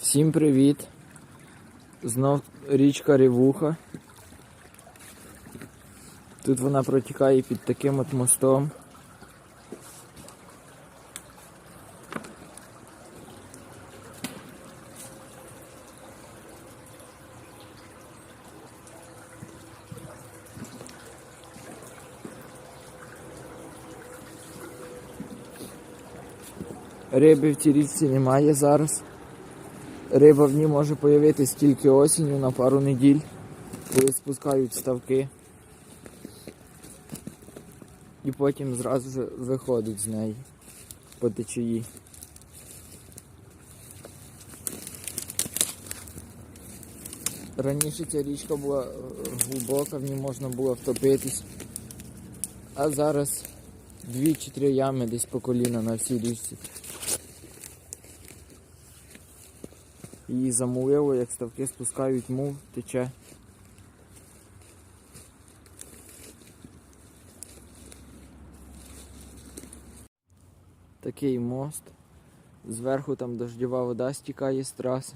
Всім привіт! Знов річка Рівуха. Тут вона протікає під таким от мостом. Риби в цій річці немає зараз. Риба в ній може появитись тільки осінню на пару неділь, коли спускають ставки. І потім зразу ж виходить з неї по течії. Раніше ця річка була глибока, в ній можна було втопитись. А зараз дві чи три ями десь по коліна на всій річці. Її замулило, як ставки спускають мов тече. Такий мост. Зверху там дождєва вода стікає з траси.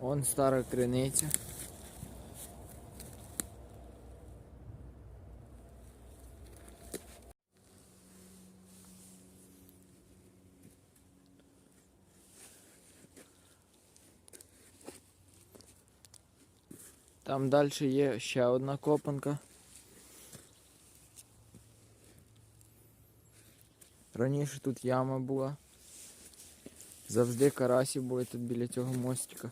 Вон стара криниця. Там далі є ще одна копанка. Раніше тут яма була. Завжди карасі були тут біля цього мостика.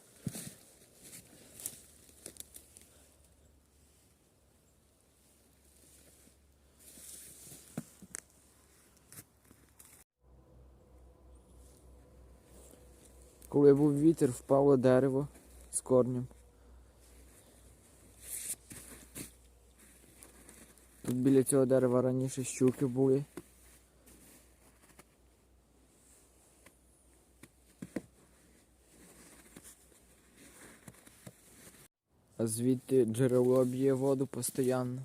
Коли був вітер, впало дерево з корнем. Тут біля цього дерева раніше щуки були. А звідти джерело б'є воду постійно.